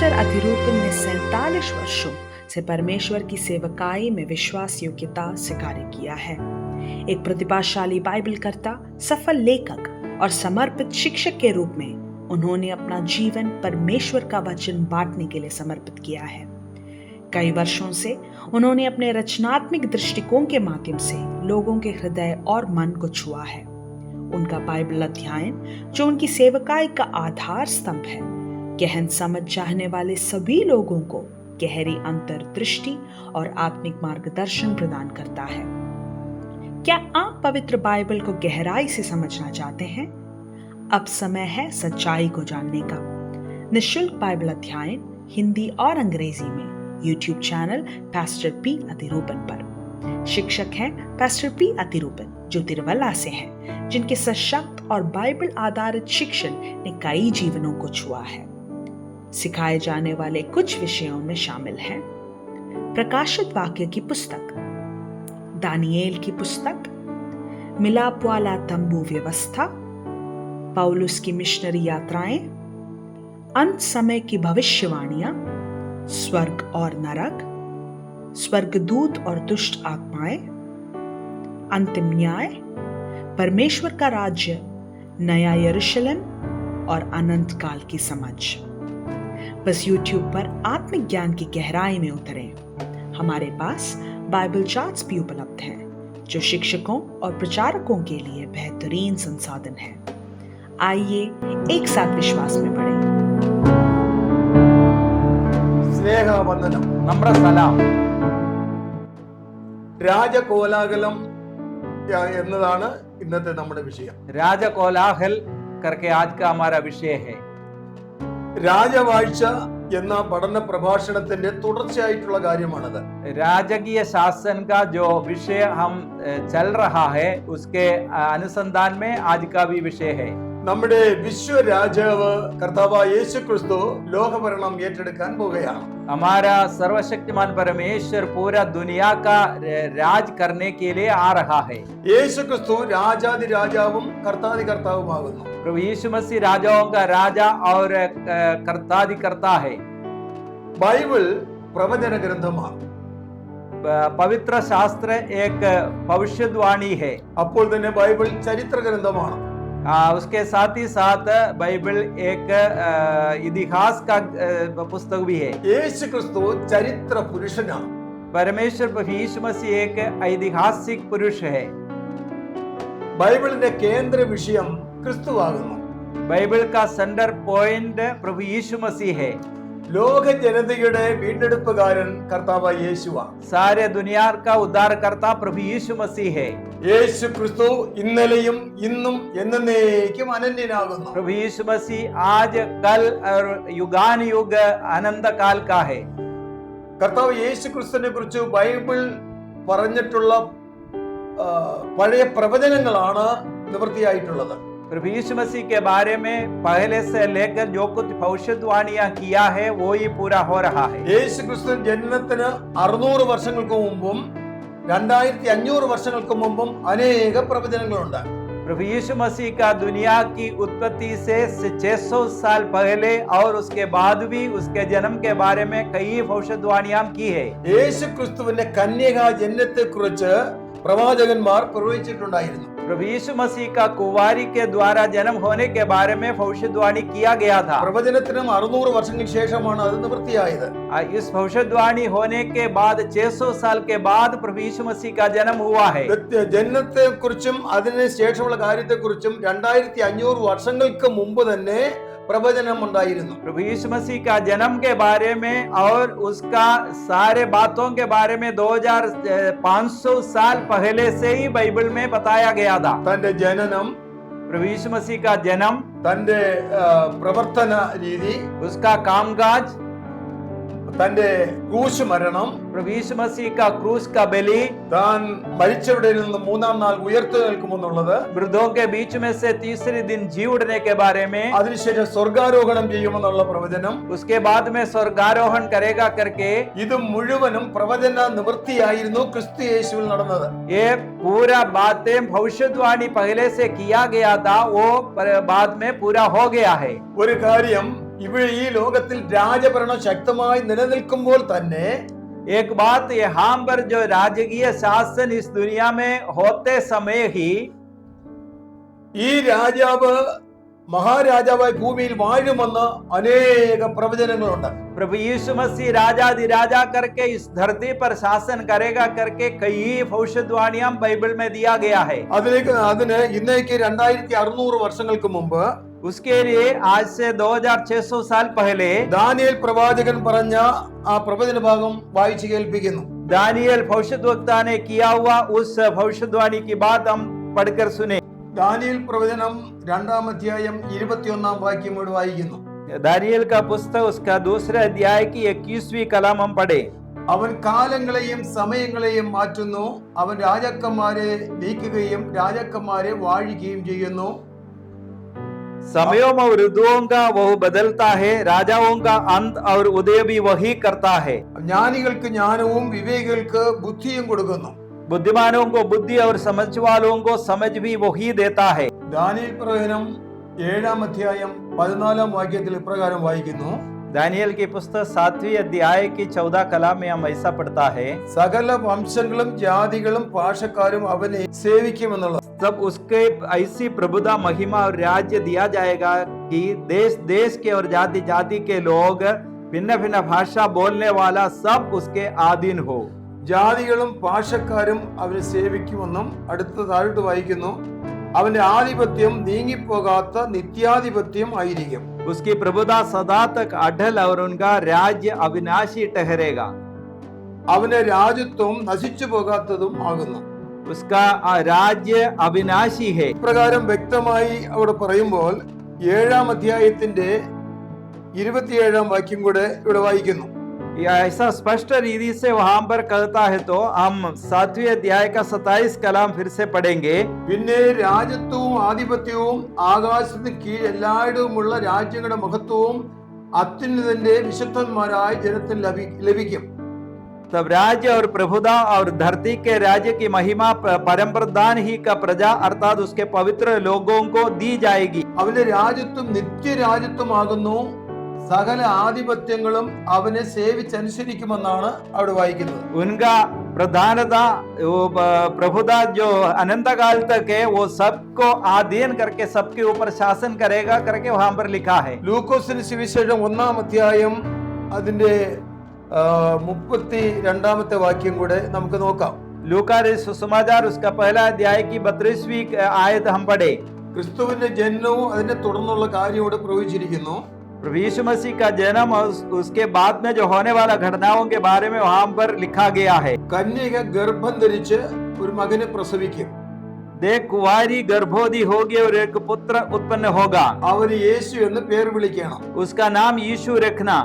Pastor अधिरूपन ने सैतालीस वर्षों से परमेश्वर की सेवकाई में विश्वास योग्यता से कार्य किया है। एक प्रतिभाशाली बाइबल करता सफल लेखक और समर्पित शिक्षक के रूप में उन्होंने अपना जीवन परमेश्वर का वचन बांटने के लिए समर्पित किया है। कई वर्षों से उन्होंने अपने रचनात्मक दृष्टिकोण के माध्यम से लोगों के हृदय और मन को छुआ है। उनका बाइबल अध्ययन, जो उनकी सेवकाई का आधार स्तंभ है गहन समझ चाहने वाले सभी लोगों को गहरी अंतर्दृष्टि और आत्मिक मार्गदर्शन प्रदान करता है। क्या आप पवित्र बाइबल को गहराई से समझना चाहते हैं? अब समय है सच्चाई को जानने का। निशुल्क बाइबल अध्ययन हिंदी और अंग्रेज़ी में। यूट्यूब चैनल पास्टर पी अतिरूपन पर। शिक्षक हैं पास्टर पी अतिरूपन जो तिरुवल्ला से हैं, जिनके सशक्त और बाइबल आधारित शिक्षण ने कई जीवनों को छुआ है। सिखाए जाने वाले कुछ विषयों में शामिल हैं। प्रकाशित वाक्य की पुस्तक। दानिएल की पुस्तक। मिलाप वाला तंबू व्यवस्था। पौलुस की मिशनरी यात्राएँ। अंत समय की भविष्यवाणियाँ। स्वर्ग और नरक। स्वर्गदूत और दुष्ट आत्माएँ। अंतिम न्याय। परमेश्वर का राज्य। नया यरूशलेम और अनंत काल की समझ। बस YouTube पर आत्मिक ज्ञान की गहराई में उतरें हमारे पास बाइबल चार्ट्स भी उपलब्ध हैं जो शिक्षकों और प्रचारकों के लिए बेहतरीन संसाधन है आइए एक साथ विश्वास में बढ़ें സ്നേഹവന്ദനം നമ്മുടെ സലാം രാജകോലാഹലം യ- എന്നതാണ് ഇന്നത്തെ നമ്മുടെ വിഷയം राज कोलाहल करके आज का हमारा विषय है രാജവാഴ്ച എന്ന പഠന പ്രഭാഷണത്തിന്റെ തുടർച്ചയായിട്ടുള്ള കാര്യമാണത് राजकीय शासन का जो विषय हम अ, चल रहा है उसके अ, अनुसंधान में आज का भी विषय है നമ്മുടെ വിശ്വരാജാവ് കർത്താവ് യേശു ക്രിസ്തു ലോകഭരണം ഏറ്റെടുക്കാൻ പോവുകയാണ് हमारा सर्वशक्तिमान परमेश्वर पूरा दुनिया का अ, राज करने के लिए आ रहा है യേശു ക്രിസ്തു രാജാതി രാജാവും കർത്താതി കർത്താവുമാകുന്നു प्रभु यीशु मसीह राजाओं का राजा और अ, कर्ताधिकर्ता है ബൈബിൾ പ്രവചന ഗ്രന്ഥമാണ് प- पवित्र शास्त्र एक भविष्यवाणी है അപ്പോൾ തന്നെ ബൈബിൾ ചരിത്ര ഗ്രന്ഥമാണ് आ, उसके साथ ही साथ बाइबल एक अ, इतिहास का अ, पुस्तक भी है യേശു ക്രിസ്തു ചരിത്ര പുരുഷനാണ് परमेश्वर प्रभु यीशु मसीह एक ऐतिहासिक पुरुष है ബൈബിളിന്റെ കേന്ദ്ര വിഷയം ക്രിസ്തുവാകുന്നു. ബൈബിൾ കാ സെന്റർ പോയിന്റ് പ്രഭു യേശു മസീഹേ. ലോക ജനതയുടെ വീണ്ടെടുപ്പുകാരൻ കർത്താവ് യേശുവാണ് സാരെ ദുനിയാർക്ക ഉദ്ധാര ഉദ്ധാരകർത്ത പ്രഭു യേശു മസീഹേ. യേശു ക്രിസ്തു ഇന്നലെയും ഇന്നും എന്നേക്കും അനന്യനാകുന്നു. പ്രഭു യേശു മസി ആജ് കൽ യുഗാൻ യുഗ അനന്ത കാൽ കാഹേ കർത്താവ് യേശു ക്രിസ്തുവിനെ കുറിച്ച് ബൈബിൾ പറഞ്ഞിട്ടുള്ള പഴയ പ്രവചനങ്ങളാണ് നിവൃത്തിയായിട്ടുള്ളത്. प्रभु यीशु मसीह के बारे में पहले से लेकर जो कुछ भविष्यवाणियां किया है वो ही पूरा हो रहा है യേശു ക്രിസ്തു ജനനത്തിന് അറുന്നൂറ് വർഷങ്ങൾക്ക് മുമ്പും രണ്ടായിരത്തി അഞ്ഞൂറ് വർഷങ്ങൾക്ക് മുമ്പും അനേക പ്രവചനങ്ങളുണ്ട് प्रभु यीशु मसीह का दुनिया की उत्पत्ति से 600 साल पहले और उसके बाद भी उसके जन्म के बारे में कई भविष्यवाणियां की है യേശു ക്രിസ്തുവിന്റെ കന്യകാ ജനനത്തെ കുറിച്ച് പ്രവാചകന്മാർ പ്രവചിച്ചിട്ടുണ്ടായിരുന്നു प्रभु यीशु मसीह का कुवारी के द्वारा जन्म होने के बारे में भविष्यवाणी किया गया था പ്രവചനത്തിനും അറുന്നൂറ് വർഷങ്ങൾക്ക് ശേഷമാണ് അത് നിവൃത്തിയായത് आ, इस भविष्यवाणी होने के बाद 600 साल के बाद प्रभु यीशु मसीह का जन्म हुआ है വ്യക്തി- ജനനത്തെ കുറിച്ചും അതിന് ശേഷമുള്ള കാര്യത്തെക്കുറിച്ചും രണ്ടായിരത്തി അഞ്ഞൂറ് വർഷങ്ങൾക്ക് മുമ്പ് തന്നെ പ്രവചനം ഉണ്ടായിരുന്നു प्रभु यीशु मसीह का जन्म के बारे में और उसका सारे बातों के बारे में 2500 साल पहले से ही बाइबल में बताया गया था തന്റെ ജനനം प्रभु यीशु मसीह का जन्म തന്റെ ആ, പ്രവർത്തന രീതി उसका कामकाज തന്റെ ക്രൂശ് മരണം ക്രൂസ് കാ ബലി താൻ മരിച്ചവിടെ നിന്ന് മൂന്നാം നാൾ ഉയർത്തു നിൽക്കുമെന്നുള്ളത് മൃദോങ്കെ ബീച്ച് മേ സെ തീസരി ദിൻ ജീ ഉടനെ കെ ബാരെ മേ അതിനുശേഷം സ്വർഗാരോഹണം ചെയ്യുമെന്നുള്ള പ്രവചനം ഉസ്കെ ബാദ് മേ സ്വർഗാരോഹൺ കരേഗ കർക്കെ ഇത് മുഴുവനും പ്രവചന നിവൃത്തിയായിരുന്നു ക്രിസ്തു യേശുവിൽ നടന്നത്. ഏ പൂര ബാത്തേ ഭവിഷ്യത്വാണി പഹലേ സെ കിയാ ഗയാ താ ഓ ബാദ് മേ പൂര ഹോ ഗയാ ഹൈ. ഒരു കാര്യം ഇവിടെ ഈ ലോകത്തിൽ രാജഭരണം ശക്തമായി നിലനിൽക്കുമ്പോൾ തന്നെ एक बात यहाँ पर जो राजकीय शासन इस दुनिया में होते समय ही ഈ രാജാവ് മഹാരാജാവായി ഭൂമിയിൽ വാഴുമെന്ന് അനേക പ്രവചനങ്ങളുണ്ട് प्रभु यीशु मसीह राजा राजा करके इस धरती पर शासन करेगा करके कई भविष्यवाणियां बाइबल में दिया गया है അതിലേക്ക് അതിന് ഇന്നേക്ക് രണ്ടായിരത്തി അറുന്നൂറ് വർഷങ്ങൾക്ക് മുമ്പ് उसके लिए आज से 2600 साल पहले ദാനിയേൽ പ്രവാചകൻ പറഞ്ഞ ആ പ്രവചന ഭാഗം വായിച്ചു കേൾപ്പിക്കുന്നു दानियल भविष्यवक्ता ने किया हुआ उस भविष्यवाणी की बात हम पढ़कर सुने ദാനിയേൽ പ്രവചനം രണ്ടാം അധ്യായം ഇരുപത്തിയൊന്നാം വാക്യം ഇവിടെ വായിക്കുന്നു दानियल का पुस्तक उसका दूसरे अध्याय की इक्कीसवीं कलम हम पढ़े അവൻ കാലങ്ങളെയും സമയങ്ങളെയും മാറ്റുന്നു അവൻ രാജാക്കന്മാരെ നീക്കുകയും രാജാക്കന്മാരെ വാഴിക്കുകയും ചെയ്യുന്നു समयों और ऋतुओं का वह बदलता है राजाओं का अंत और उदय भी वही करता है ജ്ഞാനികൾക്ക് ജ്ഞാനവും വിവേകികൾക്ക് ബുദ്ധിയും കൊടുക്കുന്നു बुद्धिमानों को बुद्धि और समझ वालों को समझ भी वही देता है ദാനിയേൽ പ്രവചനം ഏഴാം അധ്യായം പതിനാലാം വാക്യത്തിൽ ഇപ്രകാരം വായിക്കുന്നു दानियल की पुस्तक सातवीं अध्याय की चौदह कला में हम ऐसा पढ़ता है സകല വംശങ്ങളും ജാതികളും ഭാഷക്കാരും അവനെ സേവിക്കുമെന്നുള്ളത് तब उसके ऐसी प्रभुता महिमा और राज्य दिया जाएगा कि देश देश के और जाति जाति के लोग भिन्न भिन्न भाषा बोलने वाला सब उसके आधीन हो ജാതികളും ഭാഷക്കാരും അവനെ സേവിക്കുമെന്നും അടുത്ത താഴോട്ട് വായിക്കുന്നു അവന്റെ ആധിപത്യം നീങ്ങിപ്പോകാത്ത നിത്യാധിപത്യം ആയിരിക്കും उसकी प्रभुता सदा तक अटल और उनका राज्य अविनाशी ठहरेगा അവന്റെ രാജ്യത്വം നശിച്ചു പോകാത്തതും ആകുന്നു उसका आ, राज्य अविनाशी है ഇപ്രകാരം വ്യക്തമായി അവിടെ പറയുമ്പോൾ ഏഴാം അധ്യായത്തിന്റെ ഇരുപത്തിയേഴാം വാക്യം കൂടെ ഇവിടെ വായിക്കുന്നു या ऐसा स्पष्ट रीति से वहां पर कहता है तो हम सातवें अध्याय का सताइस कलाम फिर से पढ़ेंगे പിന്നെ രാജ്യത്വവും ആധിപത്യവും ആകാശത്തിന് കീഴ് എല്ലായിടവുമുള്ള രാജ്യങ്ങളുടെ മഹത്വവും അത്യുന്നതന്റെ വിശുദ്ധന്മാരായ ജനത്തിന് ലഭി ലഭിക്കും तब राज्य और प्रभुता और धरती के राज्य की महिमा प- परम प्रधान ही का प्रजा अर्थात उसके पवित्र लोगों को दी जाएगी അവന്റെ രാജ്യത്വം നിത്യരാജ്യത്വമാകുന്നു സകല ആധിപത്യങ്ങളും അവനെ സേവിച്ചനുസരിക്കുമെന്നാണ് അവിടെ വായിക്കുന്നത് उनका प्रधानता वो ब- प्रभुता जो अनंत काल तक है वो सबको आधीन करके सबके ऊपर शासन करेगा करके वहां पर लिखा है ലൂക്കോസിന് സുവിശേഷം ഒന്നാം അധ്യായം അതിന്റെ ആ, മുപ്പത്തി രണ്ടാമത്തെ വാക്യം കൂടെ നമുക്ക് നോക്കാം लूका सुसमाचार उसका पहला अध्याय की बत्तीसवीं आयत हम पढ़े ക്രിസ്തുവിന്റെ ജനനവും അതിനെ തുടർന്നുള്ള കാര്യം ഇവിടെ പ്രവചിച്ചിരിക്കുന്നു प्रभु यीशु मसीह का जन्म और उस- उसके बाद में जो होने वाला घटनाओं के बारे में वहां पर लिखा गया है കന്യക ഗർഭം ധരിച്ച് ഒരു മകനെ പ്രസവിക്കും देख कुंवारी गर्भोधी होगी और एक पुत्र उत्पन्न होगा അവന് യേശു എന്ന് പേർ വിളിക്കണം उसका नाम यीशु रखना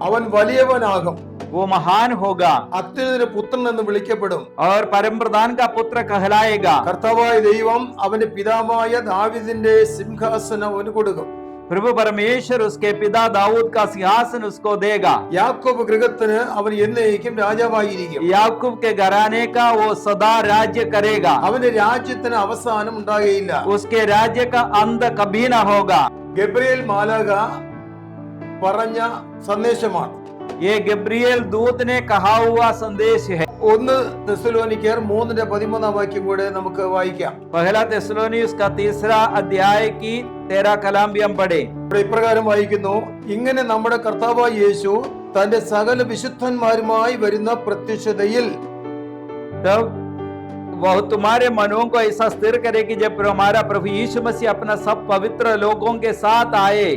അവൻ വലിയവനാകും वो महान होगा അത്യുന്നതിന് പുത്രൻ എന്ന് വിളിക്കപ്പെടും और परम प्रधान का पुत्र कहलाएगा കർത്താവായ ദൈവം അവന്റെ പിതാവായ ദാവിദിന്റെ സിംഹാസനം അവന് കൊടുക്കും प्रभु परमेश्वर उसके पिता दाऊद का सिंहासन उसको देगा യാക്കോബ് ഗൃഹത്തിന് അവൻ എന്നേക്കും രാജാവായിരിക്കും याकूब के घराने का वो सदा राज्य करेगा അവന്റെ രാജ്യത്തിന് അവസാനം ഉണ്ടാകുകയില്ല उसके राज्य का अंत कभी न होगा ഗബ്രിയേൽ മാലാക പറഞ്ഞ സന്ദേശമാണ് ये गब्रियल दूत ने कहा हुआ संदेश है ഒന്ന് തെസ്സലോനിക്കർ മൂന്നിന്റെ പതിമൂന്നാം വാക്യം കൂടെ നമുക്ക് വായിക്കാം पहला तेसलोनी उसका तीसरा अध्याय की तेरह कलाम भी हम पढ़े ഇവിടെ ഇപ്രകാരം വായിക്കുന്നു ഇങ്ങനെ നമ്മുടെ കർത്താവായ യേശു തന്റെ സകല വിശുദ്ധന്മാരുമായി വരുന്ന പ്രത്യക്ഷതയിൽ तब वह तुम्हारे मनों को ऐसा स्थिर करे कि जब हमारा प्रभु यीशु मसीह अपना सब पवित्र लोगों के साथ आए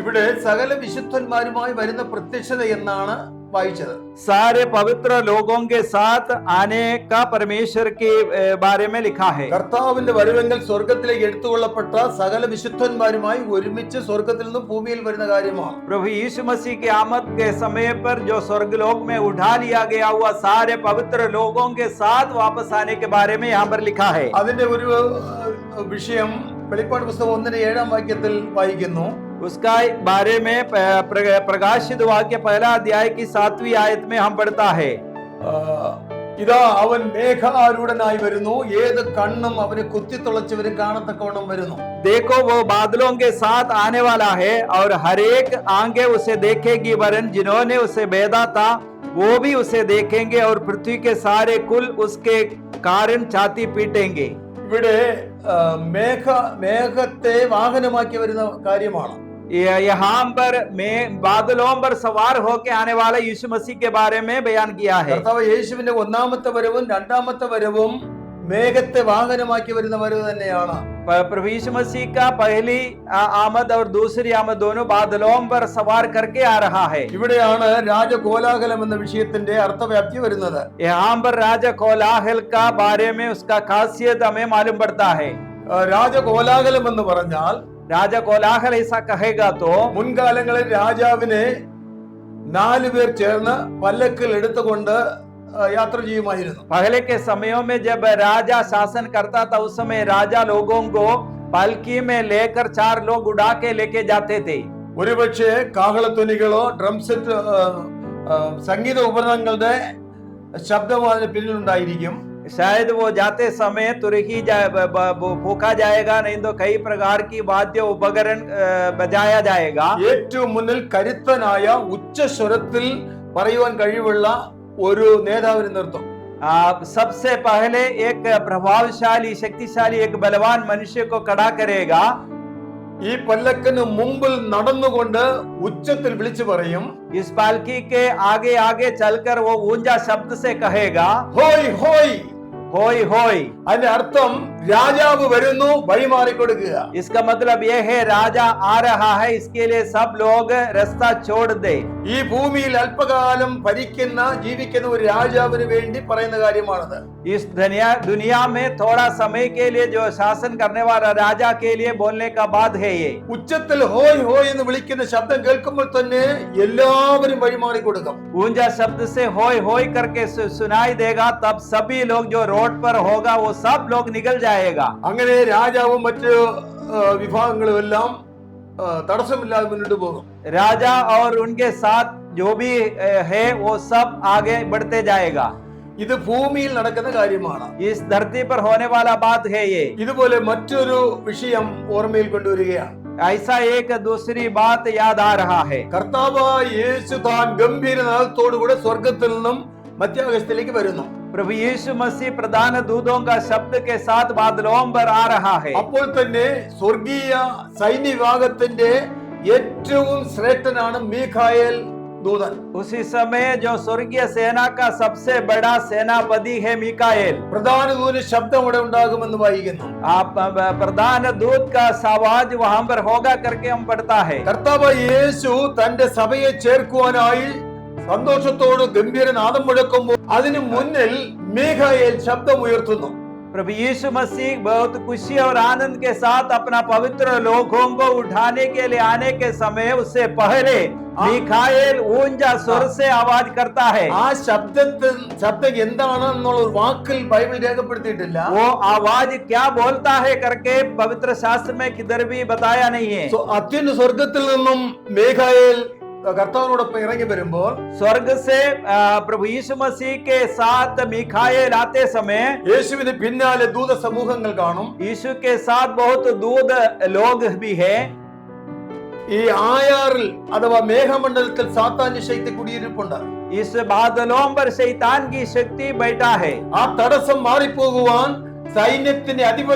ഇവിടെ സകല വിശുദ്ധന്മാരുമായി വരുന്ന പ്രത്യക്ഷത എന്നാണ് വായിച്ചത് सारे पवित्र लोगों के साथ आने का परमेश्वर के ए, बारे में लिखा है കർത്താവിന്റെ വരവെങ്കിൽ സ്വർഗത്തിലേക്ക് എടുത്തുകൊള്ളപ്പെട്ട സകല വിശുദ്ധന്മാരുമായി ഒരുമിച്ച് സ്വർഗത്തിൽ നിന്ന് ഭൂമിയിൽ വരുന്ന കാര്യമാണ് प्रभु यीशु मसीह की आमद के समय पर जो स्वर्गलोक में उठा लिया गया हुआ सारे पवित्र लोगों के साथ वापस आने के बारे में यहाँ पर लिखा है അതിന്റെ ഒരു ഏഹ്, വിഷയം വെളിപ്പാട് പുസ്തകം ഒന്നിന്റെ ഏഴാം വാക്യത്തിൽ വായിക്കുന്നു उसका बारे में प- प्र- प्रकाशित वाक्य पहला अध्याय की सातवीं आयत में हम पढ़ता है ആ, ഇതാ അവൻ മേഘാരൂഢനായി വരുന്നു ഏത് കണ്ണും അവനെ കുത്തിത്തുളച്ചവരും കാണത്തക്കവണ്ണം വരുന്നു देखो वो बादलों के साथ आने वाला है और हर एक आंखें उसे देखेगी वरन जिन्होंने उसे बेदा था वो भी उसे देखेंगे और पृथ्वी के सारे कुल उसके कारण छाती पीटेंगे ഇവിടെ ആ, മേഘ മേഘത്തെ വാഹനമാക്കി വരുന്ന കാര്യമാണ് ये- यहाँ पर में बादलों पर सवार होके आने वाला यीशु मसीह के बारे में बयान किया है കർത്താവ് യേശുവിന്റെ ഒന്നാമത്തെ വരവും രണ്ടാമത്തെ വരവും മേഘത്തെ വാഹനമാക്കി വരുന്ന വരവ് തന്നെയാണ് प- प्रभु यीशु मसीह का पहली आ- आमद और दूसरी आमद दोनों बादलों पर सवार करके आ रहा है ഇവിടെയാണ് രാജകോലാഹലം എന്ന വിഷയത്തിന്റെ അർത്ഥവ്യാപ്തി വരുന്നത് यहाँ पर राजा कोलाहल का बारे में उसका खासियत हमें मालूम पड़ता है ആ, രാജകോലാഹലം എന്ന് പറഞ്ഞാൽ രാജകോലാഹല കഹേഗാത്തോ മുൻകാലങ്ങളിൽ രാജാവിനെ നാല് പേർ ചേർന്ന് പല്ലക്കിൽ എടുത്തുകൊണ്ട് യാത്ര ചെയ്യുമായിരുന്നു. പകലേക്ക് സമയോ മേ ജബ് രാജ ശാസൻ കർത്താ തൗസമേ രാജ ലോകോങ്കോ പൽക്കി മേ ലേക്കർ ചാർ ലോഗ് ഉഡാക്കെ ലേക്കെ ജാത്തേ തേ. ഒരുപക്ഷെ കാഹളത്തുനികളോ ഡ്രം സെറ്റ് സംഗീത ഉപകരണങ്ങളുടെ ശബ്ദം അതിന് പിന്നിലുണ്ടായിരിക്കും. शायद वो जाते समय तुरही जाए ब- ब- ब- फूका जाएगा नहीं तो कई प्रकार की वाद्य उपकरण अ, बजाया जाएगा ഏറ്റവും മുന്നിൽ കരുത്തനായ ഉച്ചസ്വരത്തിൽ പറയുവാൻ കഴിവുള്ള ഒരു നേതാവിനെ നിർത്തും आ, सबसे पहले एक प्रभावशाली शक्तिशाली एक बलवान मनुष्य को खड़ा करेगा ഈ പല്ലക്കിന് മുമ്പിൽ നടന്നുകൊണ്ട് ഉച്ചത്തിൽ വിളിച്ചു പറയും इस पालकी के आगे आगे चलकर वो ऊंचा शब्द से कहेगा ഹോയ് ഹോയ് ഹോയ് ഹോയ്. അതിന്റെ അർത്ഥം രാജാവ് വരുന്നു വഴിമാറി കൊടുക്കുക इसका मतलब यह है राजा आ रहा है इसके लिए सब लोग रास्ता छोड़ दे ഈ ഭൂമിയിൽ അല്പകാലം ഭരിക്കുന്ന ജീവിക്കുന്ന ഒരു രാജാവിന് വേണ്ടി പറയുന്ന കാര്യമാണത് इस दुनिया दुनिया में थोड़ा समय के लिए जो शासन करने वाला राजा के लिए बोलने का बात है ये ഉച്ചത്തിൽ ഹോയ് ഹോയ് എന്ന് വിളിക്കുന്ന ശബ്ദം കേൾക്കുമ്പോൾ തന്നെ എല്ലാവരും വഴിമാറി കൊടുക്കും ऊंचा शब्द से होय होय करके सु- सुनाई देगा तब सभी लोग जो रोड पर होगा वो सब लोग निकल जाएगा അങ്ങനെ രാജാവും മറ്റ് ആ, വിഭാഗങ്ങളും എല്ലാം ആ, തടസ്സമില്ലാതെ മുന്നോട്ട് പോകും राजा और उनके साथ जो भी अ, है वो सब आगे बढ़ते जाएगा ഇത് ഭൂമിയിൽ നടക്കുന്ന കാര്യമാണ് इस धरती पर होने वाला बात है ये ഇതുപോലെ മറ്റൊരു വിഷയം ഓർമ്മയിൽ കൊണ്ടുവരികയാണ് ऐसा एक दूसरी बात याद आ रहा है കർത്താവായ യേശു താൻ ഗംഭീര നാദത്തോടുകൂടെ സ്വർഗത്തിൽ നിന്നും മധ്യാകാശത്തിലേക്ക് വരുന്നു प्रभु यीशु मसीह प्रधान दूतों का शब्द के साथ बादलों पर आ रहा है അപ്പോൾ തന്നെ സ്വർഗീയ സൈന്യ വിഭാഗത്തിന്റെ ഏറ്റവും ശ്രേഷ്ഠനാണ് മീഖായേൽ ദൂതൻ उसी समय जो स्वर्गीय सेना का सबसे बड़ा सेनापति है मिकाएल പ്രധാന ദൂതന് ശബ്ദം അവിടെ ഉണ്ടാകുമെന്ന് വായിക്കുന്നു आप अ, प्रधान दूत का आवाज वहां पर होगा करके हम पढ़ता है കർത്താവ് യേശു തന്റെ സഭയെ ചേർക്കുവാനായി സന്തോഷത്തോട് ഗംഭീര നാദം മുഴക്കുമ്പോൾ അതിനു മുന്നിൽ മീഖായേൽ ശബ്ദം ഉയർത്തുന്നു प्रभु यीशु मसीह बहुत खुशी और आनंद के साथ अपना पवित्र लोगों को उठाने के लिए आने के समय उससे पहले मिखाएल ऊंचा स्वर से आवाज करता है ആ ശബ്ദത്തിൽ ശബ്ദം എന്താണ് എന്നുള്ള ഒരു വാക്കിൽ ബൈബിൾ രേഖപ്പെടുത്തിയിട്ടില്ല वो आवाज क्या बोलता है करके पवित्र शास्त्र में किधर भी बताया नहीं है സോ അത്യുന്ന സ്വർഗത്തിൽ നിന്നും മേഘായേൽ കർത്താവിനോടൊപ്പം ഇറങ്ങി വരുമ്പോൾ സ്വർഗ പ്രഭു യേശു മസീഹ് സാത്ത് മിഖായേൽ ആത്തേ സമയ യേശുവിന് പിന്നാലെ ദൂത സമൂഹങ്ങൾ കാണും. യേശു സാത്ത് ബഹുത് ദൂത ലോക ഭി ഹേ. ഈ ആയാറിൽ അഥവാ മേഘമണ്ഡലത്തിൽ സാത്താന്റെ ശൈത്യ കുടിയിരിപ്പുണ്ട്. ഇസ് ബാദലോം പർ ശൈത്താൻ കി ശക്തി ബൈഠാ ഹേ. ആ തടസ്സം മാറിപ്പോകുവാൻ സൈന്യത്തിന്റെ അധിപ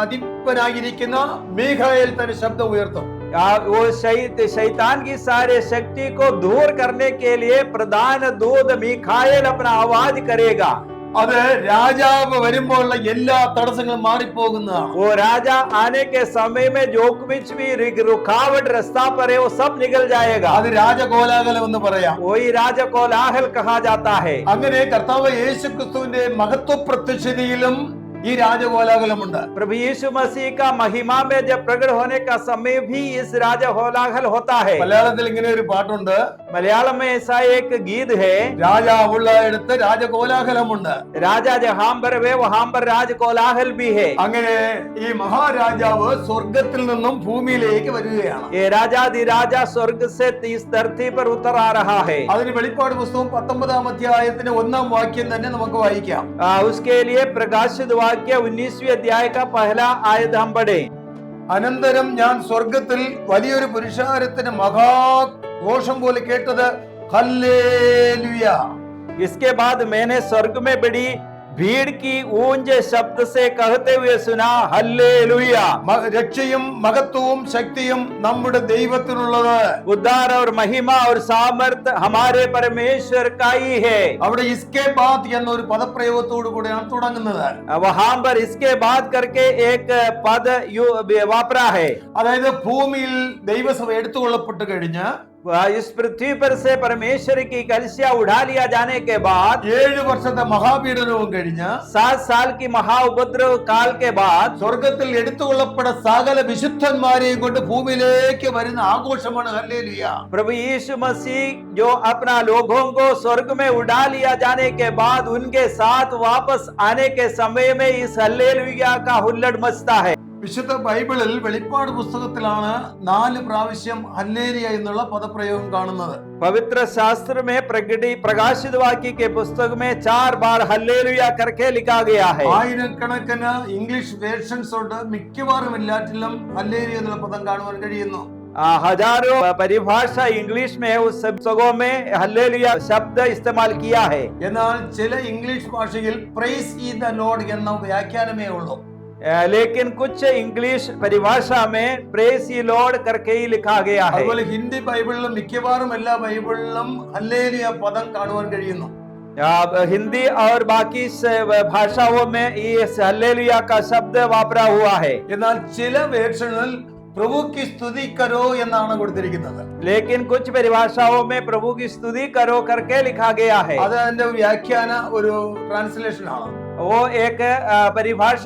അധിപനായിരിക്കുന്ന മേഘായൽ തന്നെ ശബ്ദം ഉയർത്തും. वो शैत शैतान की सारे शक्ति को दूर करने के लिए प्रधान दूध मिखाएल अपना आवाज करेगा അത് രാജാവ് വരുമ്പോഴുള്ള എല്ലാ തടസ്സങ്ങളും മാറിപ്പോകുന്നതാണ് वो राजा आने के समय में जो कुछ भी रिक- रुकावट रास्ता पर है वो सब निकल जाएगा അത് രാജകോലാഹലം എന്ന് പറയാം वही राजा कोलाहल कहा जाता है അങ്ങനെ കർത്താവ് യേശു ക്രിസ്തുവിന്റെ മഹത്വ പ്രത്യക്ഷതയിലും ഈ രാജകോലാഹലമുണ്ട് प्रभु यीशु मसीह का महिमा में जब प्रकट होने का समय भी इस राजा होलाहल होता है മലയാളത്തിൽ ഇങ്ങനെ ഒരു പാട്ടുണ്ട് मलयालम में ऐसा एक गीत है രാജാവുള്ള ഇടത്ത് രാജകോലാഹലമുണ്ട് राजा जहां पर वे वहां पर राज कोलाहल भी है അങ്ങനെ ഈ മഹാരാജാവ് സ്വർഗത്തിൽ നിന്നും ഭൂമിയിലേക്ക് വരികയാണ് ये राजा स्वर्ग से इस धरती पर उतर आ रहा है അതിന് വെളിപ്പാട് പുസ്തകം പത്തൊമ്പതാം അധ്യായത്തിന്റെ ഒന്നാം വാക്യം തന്നെ നമുക്ക് വായിക്കാം आ, उसके लिए प्रकाशित वाक्य उन्नीसवीं अध्याय का पहला आयत हम पढ़े അനന്തരം ഞാൻ സ്വർഗത്തിൽ വലിയൊരു പുരുഷാരത്തിന് മഹാഘോഷം പോലെ കേട്ടത് ഹല്ലേലൂയ इसके बाद मैंने स्वर्ग में बड़ी भीड़ की ऊंचे शब्द से कहते हुए सुना हल्लेलुया മ- രക്ഷയും മഹത്വവും ശക്തിയും നമ്മുടെ ദൈവത്തിനുള്ളത് उद्धार और महिमा और सामर्थ हमारे परमेश्वर का ही है അവിടെ ഇസ്കേ ബാത് എന്നൊരു പദപ്രയോഗത്തോടു കൂടെയാണ് തുടങ്ങുന്നത് वहां पर इसके बाद करके एक पद यु- वापरा है അതായത് ഭൂമിയിൽ ദൈവസഭ എടുത്തുകൊള്ളപ്പെട്ട് കഴിഞ്ഞ് इस पृथ्वी पर से परमेश्वर की कलसिया उठा लिया जाने के बाद ഏഴ് വർഷത്തെ മഹാപീഡനവും കഴിഞ്ഞ് सात साल की महा उपद्रव काल के बाद സ്വർഗത്തിൽ എടുത്തുകൊള്ളപ്പെട്ട സകല വിശുദ്ധന്മാരെയും കൊണ്ട് ഭൂമിയിലേക്ക് വരുന്ന ആഘോഷമാണ് ഹല്ലേലൂയ प्रभु यीशु मसीह जो अपना लोगों को स्वर्ग में उड़ा लिया जाने के बाद उनके साथ वापस आने के समय में इस हल्लेलुया का हुल्लड़ मचता है വിശുദ്ധ ബൈബിളിൽ വെളിപ്പാട് പുസ്തകത്തിലാണ് നാല് പ്രാവശ്യം ഹല്ലേലിയ എന്നുള്ള പദപ്രയോഗം കാണുന്നത് पवित्र शास्त्र में प्रगति प्रकाशित वाक्य के पुस्तक में चार बार हल्लेलुया करके लिखा गया है ആയിരക്കണക്കിന് ഇംഗ്ലീഷ് വേർഷൻസ് ഉണ്ട് മിക്കവാറും എല്ലാറ്റിലും ഹല്ലേലിയ എന്നുള്ള പദം കാണുവാൻ കഴിയുന്നു आ, हजारों परिभाषा इंग्लिश में उस सब जगहों में हल्लेलुया शब्द इस्तेमाल किया है എന്നാൽ ചില ഇംഗ്ലീഷ് ഭാഷയിൽ പ്രൈസ് ഈ ദ ലോഡ് എന്ന വ്യാഖ്യാനമേ ഉള്ളൂ आ, लेकिन कुछ इंग्लिश परिभाषा में प्रेस लॉर्ड करके ही लिखा गया है അതുപോലെ ഹിന്ദി ബൈബിളിലും മിക്കവാറും എല്ലാ ബൈബിളിലും ഹല്ലേലിയ പദം കാണുവാൻ കഴിയുന്നു अब हिंदी और बाकी स- भाषाओं में इस हल्लेलुया का शब्द वापरा हुआ है എന്നാൽ ചില വേർഷനിൽ പ്രഭുക്ക് സ്തുതി കരോ എന്നാണ് കൊടുത്തിരിക്കുന്നത്. ലേക്കിൻ വ്യാഖ്യാന ഒരു ട്രാൻസ്ലേഷൻ ആണ്. ഓ പരിഭാഷ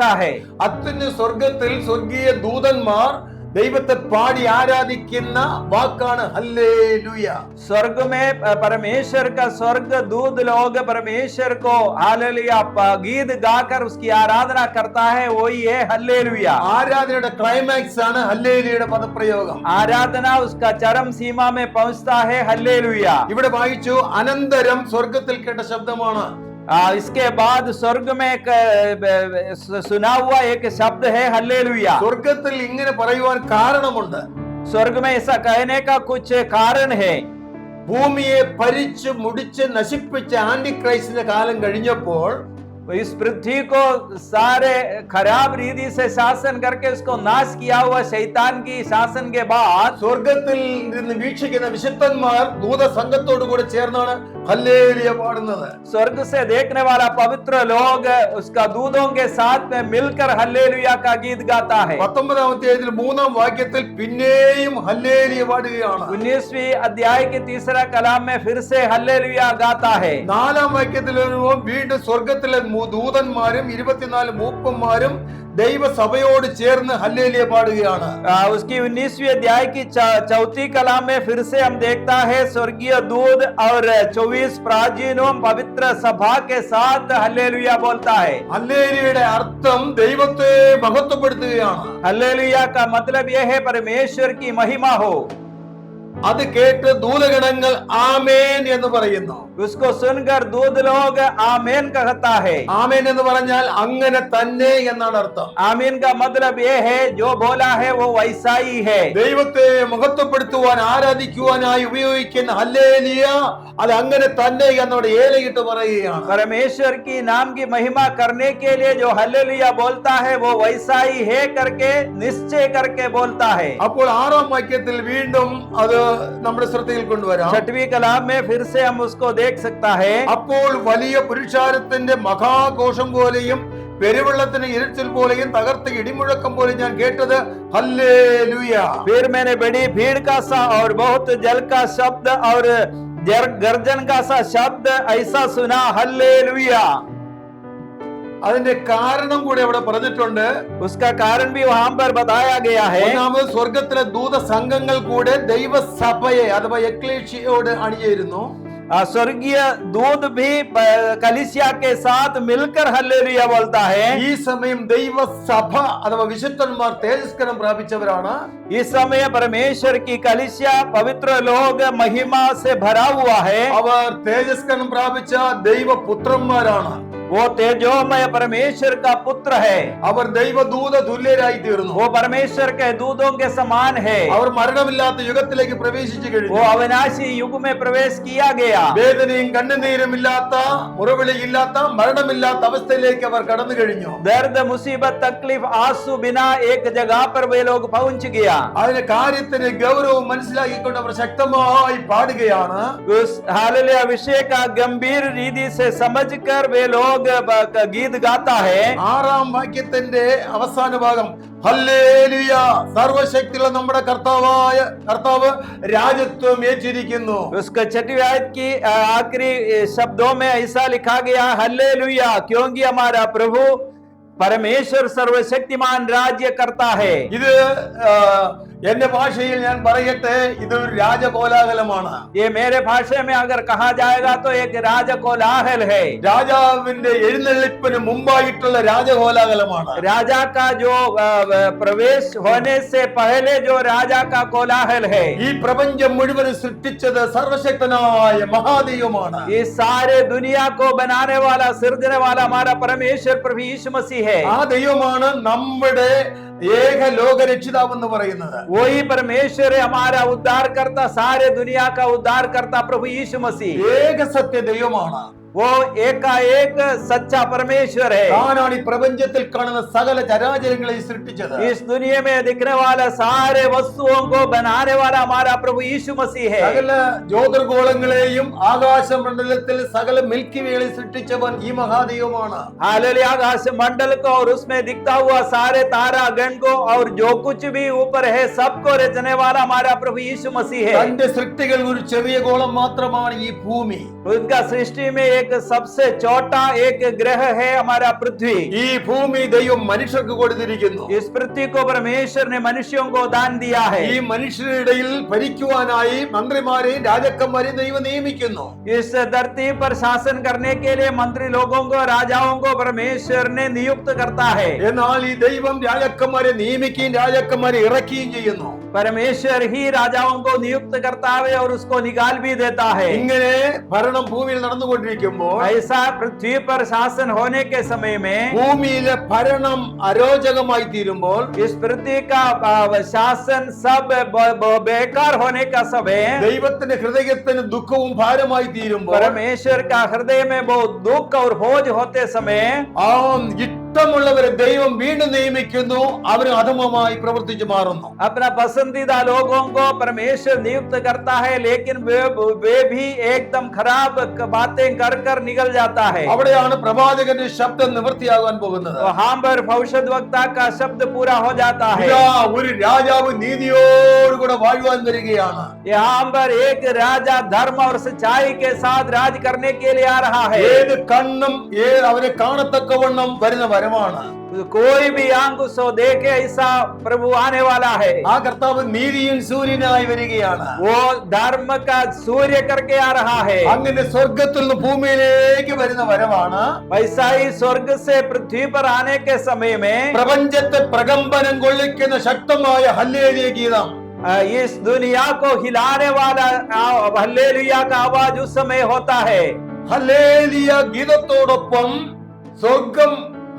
സ്വർഗത്തിൽ സ്വർഗീയ ദൂതന്മാർ ദൈവത്തെ പാടി ആരാധിക്കുന്ന വാക്കാണ് ഹല്ലേലൂയ स्वर्ग में आ, परमेश्वर का स्वर्ग दूध लोग परमेश्वर को हालेलुया प- गीत गाकर उसकी आराधना करता है वही है हल्लेलुया ആരാധനയുടെ ക്ലൈമാക്സ് ആണ് ഹല്ലേലിയുടെ പദപ്രയോഗം आराधना उसका चरम सीमा में पहुंचता है हल्लेलुया ഇവിടെ വായിച്ചു അനന്തരം സ്വർഗത്തിൽ കേട്ട ശബ്ദമാണ് आ, इसके बाद स्वर्ग में एक अ, ब- ब- सुना हुआ एक शब्द है हल्लेलुया സ്വർഗത്തിൽ ഇങ്ങനെ പറയുവാൻ കാരണമുണ്ട് स्वर्ग में ऐसा कहने का कुछ कारण है ഭൂമിയെ ഭരിച്ച് മുടിച്ച് നശിപ്പിച്ച ആന്റി ക്രൈസ്റ്റിന്റെ കാലം കഴിഞ്ഞപ്പോൾ इस पृथ्वी को सारे खराब रीति से शासन करके उसको नाश किया हुआ शैतान की शासन के बाद സ്വർഗത്തിൽ നിന്ന് വീക്ഷിക്കുന്ന വിശുദ്ധന്മാർ ദൂതസംഘത്തോടു കൂടെ ചേർന്നാണ് ഹല്ലേലിയ പാടുന്നത് स्वर्ग से देखने वाला पवित्र लोग उसका दूधों के साथ में मिलकर हल्लेलुया का गीत गाता है പത്തൊമ്പതാമത്തെ ഏതിൽ മൂന്നാം വാക്യത്തിൽ പിന്നെയും ഹല്ലേലിയ പാടുകയാണ് उन्नीसवीं अध्याय के तीसरा कलाम में फिर से हल्लेलुया गाता है നാലാം വാക്യത്തിൽ വരുമ്പോൾ വീണ്ടും സ്വർഗത്തിലെ മൂ- ദൂതന്മാരും ഇരുപത്തിനാല് മൂപ്പന്മാരും ദൈവസഭയോട് ചേർന്ന് ഹല്ലേലിയ പാടുകയാണ് आ, उसकी उन्नीसवीं अध्याय की च- चौथी कलाम में फिर से हम देखता है स्वर्गीय दूध और चौबीस प्राचीनों पवित्र सभा के साथ हल्लेलुया बोलता है ഹല്ലേലിയയുടെ അർത്ഥം ദൈവത്തെ മഹത്വപ്പെടുത്തുകയാണ് हल्लेलुया का मतलब यह है परमेश्वर की महिमा हो അത് കേട്ട് ദൂതഗണങ്ങൾ ആമേൻ എന്ന് പറയുന്നു उसको सुनकर दूध लोग आमीन कहता है ആമേൻ എന്ന് പറഞ്ഞാൽ അങ്ങനെ തന്നെ എന്നാണ് അർത്ഥം आमीन का मतलब यह है जो बोला है वो वैसा ही है ദൈവത്തെ മഹത്വപ്പെടുത്തുവാൻ ആരാധിക്കുവാനായി ഉപയോഗിക്കുന്ന ഹല്ലേലിയ അത് അങ്ങനെ തന്നെ എന്നോട് ഏലയിട്ട് പറയുകയാണ് परमेश्वर की नाम की महिमा करने के लिए जो हल्लेलुया बोलता है वो वैसा ही है करके निश्चय करके बोलता है അപ്പോൾ ആറാം വാക്യത്തിൽ വീണ്ടും അത് നമ്മുടെ ശ്രദ്ധയിൽ കൊണ്ടുവരാം छठवीं कलाम में फिर से हम उसको देख सकता है അപ്പോൾ വലിയ പുരുഷാരത്തിന്റെ മഹാഘോഷം പോലെയും പെരുവെള്ളത്തിന് ഇരുച്ചിൽ പോലെയും തകർത്ത ഇടിമുഴക്കം പോലെ ഞാൻ കേട്ടത് ഹല്ലേലൂയ फिर मैंने बड़ी भीड़ का सा और बहुत जल का शब्द और जर- गर्जन का सा शब्द ऐसा सुना हल्लेलुया അതിന്റെ കാരണം കൂടെ അവിടെ പറഞ്ഞിട്ടുണ്ട് उसका कारण भी वहां पर बताया गया है ഒന്നാമത് സ്വർഗത്തിലെ ദൂത സംഘങ്ങൾ കൂടെ ദൈവസഭയെ അഥവാ എക്ലേഷ്യയോട് അണിയായിരുന്നു आ, स्वर्गीय दूध भी प- कलिसिया के साथ मिलकर हल्लेलुया बोलता है ഈ സമയം ദൈവസഭ അഥവാ വിശുദ്ധന്മാർ തേജസ്കരം പ്രാപിച്ചവരാണ് इस समय परमेश्वर की कलिसिया पवित्र लोग महिमा से भरा हुआ है അവർ തേജസ്കരം പ്രാപിച്ച ദൈവപുത്രന്മാരാണ് वो तेजोमय परमेश्वर का पुत्र है അവർ ദൈവദൂത തുല്യരായി തീർന്നു वो परमेश्वर के दूतों के समान है അവർ മരണമില്ലാത്ത യുഗത്തിലേക്ക് പ്രവേശിച്ചു वो കഴിഞ്ഞു अविनाशी युग में प्रवेश किया गया വേദനയും കണ്ണുനീരും ഇല്ലാത്ത മുറവിളിയില്ലാത്ത മരണമില്ലാത്ത അവസ്ഥയിലേക്ക് അവർ കടന്നു കഴിഞ്ഞു दर्द मुसीबत तकलीफ आंसू बिना एक जगह पर वे लोग पहुंच गया അതിന് കാര്യത്തിന് ഗൗരവം മനസ്സിലാക്കിക്കൊണ്ട് അവർ ശക്തമായി പാടുകയാണ് उस हालेलुया विषय का गंभीर रीति से समझकर वे ലോക ഗീത് ഗാത്ത ഹേ ആറാം വാക്യത്തിന്റെ അവസാന ഭാഗം. സർവശക്തിയുള്ള നമ്മുടെ കർത്താവായ കർത്താവ് രാജത്വം ഏറ്റിരിക്കുന്നു. ആഖിരി ശബ്ദോ മേ ഐസാ ലിഖാ ഗയാ ഹല്ലേ ലുയാ ക്യോങ്കി ഹമാരാ പ്രഭു. പരമേശ്വർ സർവശക്തിമാൻ രാജ്യകർത്താ ഹേ ഇത് എന്റെ ഭാഷയിൽ ഞാൻ പറയട്ടെ ഇതൊരു രാജകോലാഹലമാണ്. ഈ മേരെ ഭാഷയമേ അഗർ കഹാ ജായഗാ ഏക് രാജകോലാഹൽ ഹേ രാജാവിന്റെ എഴുന്നള്ളിപ്പിന് മുമ്പായിട്ടുള്ള രാജകോലാഹലമാണ്. രാജാ ജോ പ്രവേശ് ഹോനെ സേ പഹലെ ജോ രാജാ കോലാഹൽ ഹേ ഈ പ്രപഞ്ചം മുഴുവൻ സൃഷ്ടിച്ചത് സർവശക്തനായ മഹാദൈവമാണ്. ഈ സാരെ ദുനിയാ കോ ബനാനെ വാല സിർജനെ വാല ഹമാര പരമേശ്വർ പ്രഭു ആ ദൈവമാണ് നമ്മുടെ ഏക ലോക രക്ഷിതാവ് എന്ന് പറയുന്നത്. വോയി പരമേശ്വര ഹമാര ഉദ്ധാർകർത്ത സാരെ ദുനിയാ കാ ഉദ്ധാർകർത്ത പ്രഭു യേശു മസീഹ് ഏക സത്യ ദൈവമാണ്. वो ഏകായേക സച്ച പരമേശ്വര താനാണ് ഈ പ്രപഞ്ചത്തിൽ കാണുന്ന സകല ചരാചരങ്ങളെ സൃഷ്ടിച്ചത്. ഈ ദുനിയ മേ ദിഖ്നെ വാല സാരെ വസ്തുവോം കോ ബനാനെ വാല ഹമാരാ പ്രഭു യേശു മസീഹ ഹേ സകല ജ്യോതിർഗോളങ്ങളെയും ആകാശ മണ്ഡലത്തിൽ സകല മിൽക്കി വേളി സൃഷ്ടിച്ചവൻ ഈ മഹാദൈവമാണ്. ഹല്ലേലൂയ ആകാശ മണ്ഡല കോ our ഉസ്മേ ദിഖ്താ ഹുവാ Saare Tara gun co our Joe Cooch Bhi ഊപ്പർ hey sub കോ രചനെ വാല ഹമാരാ പ്രഭു യേശു മസീഹ ഹേ തന്റെ സൃഷ്ടികൾ ഒരു ചെറിയ ഗോളം മാത്രമാണ് ഈ ഭൂമി. ഉദ്ക സൃഷ്ടി മേ एक सबसे छोटा एक ग्रह है हमारा पृथ्वी ഈ ഭൂമി ദൈവം മനുഷ്യർക്ക് കൊടുത്തിരിക്കുന്നു इस पृथ्वी को परमेश्वर ने मनुष्यों को दान दिया है ഈ മനുഷ്യരുടെ ഇടയിൽ ഭരിക്കുവാനായി മന്ത്രിമാരെയും രാജാക്കന്മാരെയും ദൈവം നിയമിക്കുന്നു इस धरती पर शासन करने के लिए मंत्री लोगों को राजाओं को परमेश्वर ने नियुक्त करता है എന്നാൽ ഈ ദൈവം രാജാക്കന്മാരെ നിയമിക്കുകയും രാജാക്കന്മാരെ ഇറക്കുകയും ചെയ്യുന്നു परमेश्वर ही राजाओं को नियुक्त करता है और उसको निकाल भी देता है ഇങ്ങനെ ഭരണം ഭൂമിയിൽ നടന്നുകൊണ്ടിരിക്കുമ്പോൾ ऐसा पृथ्वी पर शासन होने के समय में ഭൂമിയിലെ ഭരണം അരോചകമായി തീരുമ്പോൾ इस पृथ्वी का आ, शासन सब ब- ब- बेकार होने का समय ദൈവത്തിന്റെ ഹൃദയത്തിന് ദുഃഖവും ഭാരമായി തീരുമ്പോൾ परमेश्वर का हृदय में बहुत दुख और बोझ होते समय ആ ഇഷ്ടമുള്ളവരെ ദൈവം വീണ്ടും നിയമിക്കുന്നു അവർ അധമമായി പ്രവർത്തിച്ചു മാറുന്നു अपना पसंदीदा लोगों को परमेश्वर नियुक्त करता है लेकिन वे वे भी एकदम खराब क- बातें कर कर निकल जाता है അവിടെയാണ് പ്രവാചകന്റെ ശബ്ദം നിവൃത്തിയാകാൻ പോകുന്നത് वहां पर भविष्य वक्ता का शब्द पूरा हो जाता है ഇതാ ഒരു രാജാവ് നീതിയോടുകൂടെ വാഴുവാൻ വരികയാണ് यहाँ पर एक राजा धर्म और सच्चाई के साथ राज करने के लिए आ रहा है ഏത് കണ്ണും ഏ അവരെ കാണത്തക്കവണ്ണം വരുന്ന വരമാണ് कोई भी आंख सो देखे ऐसा प्रभु आने वाला है ആ കർത്താവ് നീതിയും സൂര്യനായി വരികയാണ് वो धर्म का सूर्य करके आ रहा है അങ്ങനെ സ്വർഗത്തിൽ നിന്ന് ഭൂമിയിലേക്ക് വരുന്ന വരവാണ് वैसा ही स्वर्ग से पृथ्वी पर आने के समय में പ്രപഞ്ചത്തെ പ്രകമ്പനം കൊള്ളിക്കുന്ന ശക്തമായ ഹല്ലേലിയ ഗീതം अ, इस दुनिया को हिलाने वाला आ, हल्लेलुया का आवाज उस समय होता है ഹല്ലേലിയ ഗീതത്തോടൊപ്പം സ്വർഗം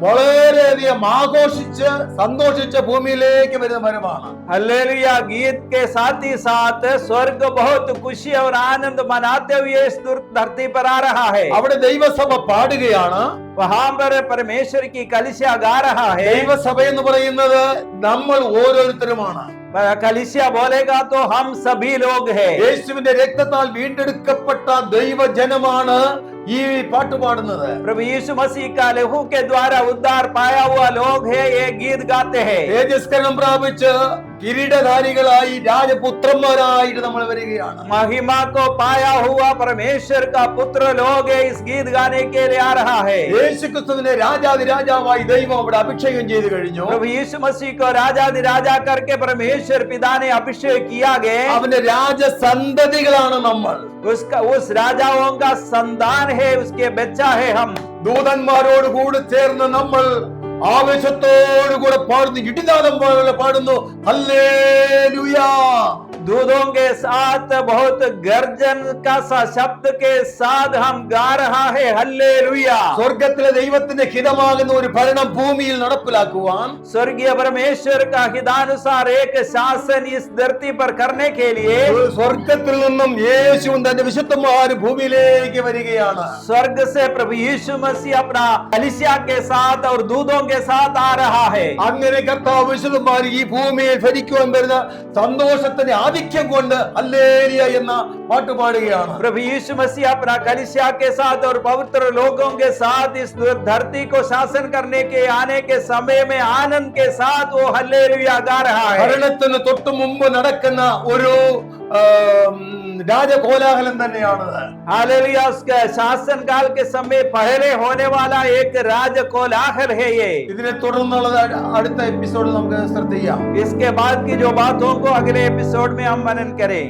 വളരെയധികം ആഘോഷിച്ച് സന്തോഷിച്ച ഭൂമിയിലേക്ക് വരുന്ന വരവാണ് हल्लेलुया गीत के साथ ही साथ स्वर्ग बहुत खुशी और आनंद मनाते हुए इस दुर- धरती पर आ रहा है അവിടെ ദൈവസഭ പാടുകയാണ് वहां पर परमेश्वर की कलिसिया गा रहा है ദൈവസഭ എന്ന് പറയുന്നത് നമ്മൾ ഓരോരുത്തരുമാണ് कलिसिया बोलेगा तो हम सभी लोग हैं യേശുവിന്റെ രക്തത്താൽ വീണ്ടെടുക്കപ്പെട്ട ദൈവജനമാണ് ഈ പാട്ട് പാടുന്നത്. പ്രഭു യേശു മസീഹ കാ ലഹു കെ ദ്വാര ഉദ്ധാർ പായാ ഹുവാ ലോഗ് ഹേ യേ ഗീത് ഗാത്തെ ഹേ. തേജസ്കരം പ്രാപിച്ച് കിരീടധാരികളായി രാജപുത്രന്മാരായിട്ട് നമ്മൾ വരികയാണ് महिमा को पाया हुआ परमेश्वर का पुत्र लोग इस गीत गाने के लिए आ रहा है യേശുക്രിസ്തുവിനെ രാജാതിരാജാവായി ദൈവം അവിടെ അഭിഷേകം ചെയ്തു കഴിഞ്ഞു प्रभु यीशु मसीह को राजा राजा करके परमेश्वर पिता ने अभिषेक किया गया അവന്റെ രാജസന്തതികളാണ് നമ്മൾ उसका उस राजाओं का संतान है उसके बच्चा है हम ദൂതന്മാരോട് കൂടി ചേർന്ന് നമ്മൾ ആവേശത്തോടു കൂടെ പാടുന്നു ഇടിനാദം പോലെ പാടുന്നു ഹല്ലേലൂയാ दूधों के साथ बहुत गर्जन का सा शब्द के साथ हम गा रहा है हल्लेलुया സ്വർഗത്തിലെ ദൈവത്തിന്റെ ഹിതമാകുന്ന ഒരു ഭരണം ഭൂമിയിൽ നടപ്പിലാക്കുവാൻ स्वर्गीय परमेश्वर का हितानुसार एक शासन इस धरती पर करने के लिए സ്വർഗത്തിൽ നിന്നും യേശുവും തന്റെ വിശുദ്ധന്മാരും ഭൂമിയിലേക്ക് വരികയാണ് स्वर्ग से प्रभु यीशु मसीह अपना कलिसिया के साथ और दूधों के साथ आ रहा है അങ്ങനെ കർത്താവ് വിശുദ്ധന്മാർ ഈ ഭൂമിയിൽ ഭരിക്കുവാൻ വരുന്ന സന്തോഷത്തിന്റെ ആധിക്യം കൊണ്ട് അല്ലേലിയ എന്ന പാട്ട് പാടുകയാണ് प्रभु यीशु मसीह अपना कलिसिया के साथ और पवित्र लोगों के साथ इस धरती को शासन करने के आने के समय में आनंद के साथ वो हल्लेलुया गा रहा है ഭരണത്തിന് തൊട്ടു മുമ്പ് നടക്കുന്ന ഒരു ആ, ഉം, രാജകോലാഹലം തന്നെയാണത് हालेलुया उसके शासन काल के समय पहले होने वाला एक राज कोलाहल है ये ഇതിനെ തുടർന്നുള്ളത് അ- അടുത്ത എപ്പിസോഡ് നമുക്ക് ശ്രദ്ധിക്കാം इसके बाद की जो बातों को अगले एपिसोड में हम मनन करें